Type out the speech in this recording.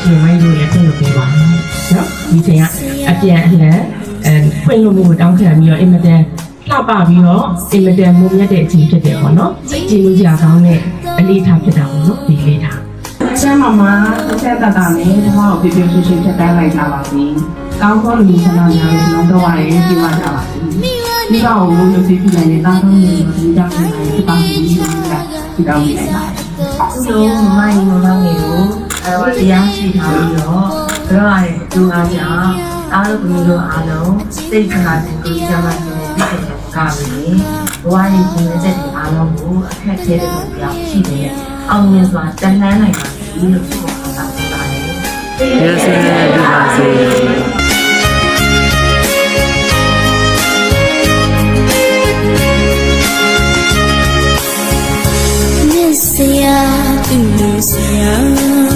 ရှင်မိုင်းတို့လည်းဖွင့်လို့ပေးပါနော်ဒီချိန်ကအပြန်အလှန်အဲဖွင့်လို့မှုတောင်းခံပြီးတော့အင်မတန်လှပပြီးတော့အင်မတန်မုံမြတ်တဲ့အချိန်ဖြစ်တယ်ပေါ့နော်ကြည်လို့ကြကောင်းတဲ့အလေးထားဖြစ်တာပေါ့နော်ဒီလေးထားဆရာမမတစ်ချက်တတ်တာနဲ့ဒီမှာပြပြရှင်းရှင်းချက်တိုင်းလိုက်ကြပါစေ။ကောင်းကောင်းလူဆန္ဒများလို့နောက်တော့ရရင်ပြပါကြပါစေ။ဒီကောင်ကိုလူစီပြနိုင်တဲ့တာတော့နေဒီကြောင့်နေဒီကောင်ကြီးကိုဒီကောင်ကြီးလိုက်ပါသူတို့မမကြီးမမငယ်ကိုအဲ တရားရှိထားပြီးတော့ဘုရားရဲ့ဒုအားကြောင့်အားလုံးကိုလိုအားလုံးစိတ်ခန္ဓာကိုယ်ကြမ်းမှန်ကလည်းဘဝရဲ့ရည်ရွယ်ချက်တွေအားလုံးကိုအခက်အခဲတွေကြောင့်ရှိတယ်။အောင်မြင်စွာတန်လှမ်းနိုင်ပါသည်လို့ပြောတာဖြစ်ပါတယ်။ကျေးဇူးတင်ပါစေ။ Yeah, you know, yeah.